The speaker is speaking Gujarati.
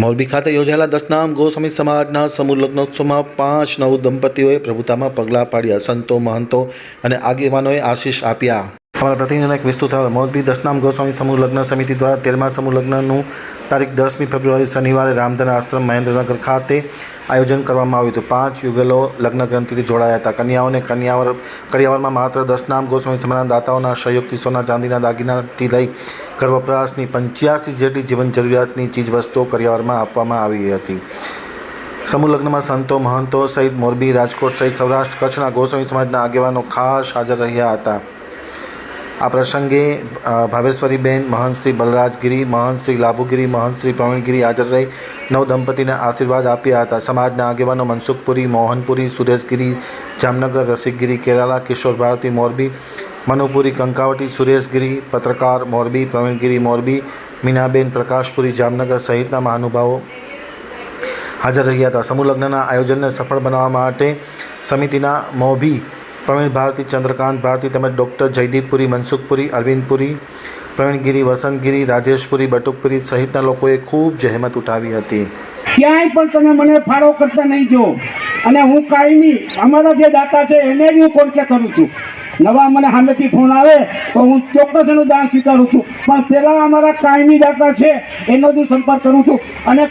મોરબી ખાતે યોજાયેલા દશનામ ગોસ્વામી સમાજના સમૂહ લગ્નોત્સવમાં પાંચ નવ દંપતીઓએ પ્રભુતામાં પગલાં પાડ્યા, સંતો, મહંતો અને આગેવાનોએ આશીષ આપ્યા. અમારા પ્રતિનિધિનો એક વિસ્તૃત મોરબી દશનામ ગોસ્વામી સમૂહ લગ્ન સમિતિ દ્વારા તેરમા સમૂહ લગ્નનું તારીખ દસમી ફેબ્રુઆરી શનિવારે રામધન આશ્રમ મહેન્દ્રનગર ખાતે આયોજન કરવામાં આવ્યું હતું. પાંચ યુગલો લગ્ન ગ્રંથિથી જોડાયા હતા. કન્યાઓને કન્યાવર, કરિયાવરમાં માત્ર દશનામ ગોસ્વામી સમાજના દાતાઓના સહયોગથી સોના, ચાંદીના, દાગીનાથી લઈ ઘર પંચ્યાસી જેટલી જીવન જરૂરિયાતની ચીજવસ્તુઓ કરિયાવરમાં આપવામાં આવી હતી. સમૂહ લગ્નમાં સંતો, મહંતો સહિત મોરબી રાજકોટ સહિત સૌરાષ્ટ્ર કચ્છના ગોસ્વામી સમાજના આગેવાનો ખાસ હાજર રહ્યા હતા. આ પ્રસંગે ભાવેશ્વરીબેન, મહંતશ્રી બલરાજગીરી, મહંતશ્રી લાભુગીરી, મહંતશ્રી પ્રવીણગીરી હાજર રહી. નવ દંપતીને આશીર્વાદ આપ્યા હતા. સમાજના આગેવાનો મનસુખપુરી, મોહનપુરી, સુરેશગીરી, જામનગર, રસિકગીરી, કેરાલા, કિશોર ભારતી, મોરબી, મનુપુરી, કંકાવટી, સુરેશગીરી, પત્રકાર મોરબી, પ્રવીણગીરી મોરબી, મીનાબેન, પ્રકાશપુરી, જામનગર સહિતના મહાનુભાવો હાજર રહ્યા હતા. સમૂહ લગ્નના આયોજનને સફળ બનાવવા માટે સમિતિના મોભી પ્રવીણ ભારતી, ચંદ્રકાંત ભારતી તેમજ ડૉક્ટર જયદીપપુરી મનસુખપુરી અરવિંદપુરી પ્રવીણગીરી વસંતગીરી રાજેશપુરી બટુકપુરી સહિતના લોકોએ ખૂબ જહેમત ઉઠાવી હતી. ક્યાંય પણ તમે મને ફાળો કરતા નહીં જો. અને હું કાયમી, અમારા જે દાતા છે, એને જ હું કોન્ટેક્ટ કરું છું. નવા મને સામેથી ફોન આવે તો હું ચોક્કસ એનું દાન સ્વીકારું છું. પણ પહેલાં અમારા કાયમી દાતા છે, એનો જ સંપર્ક કરું છું. અને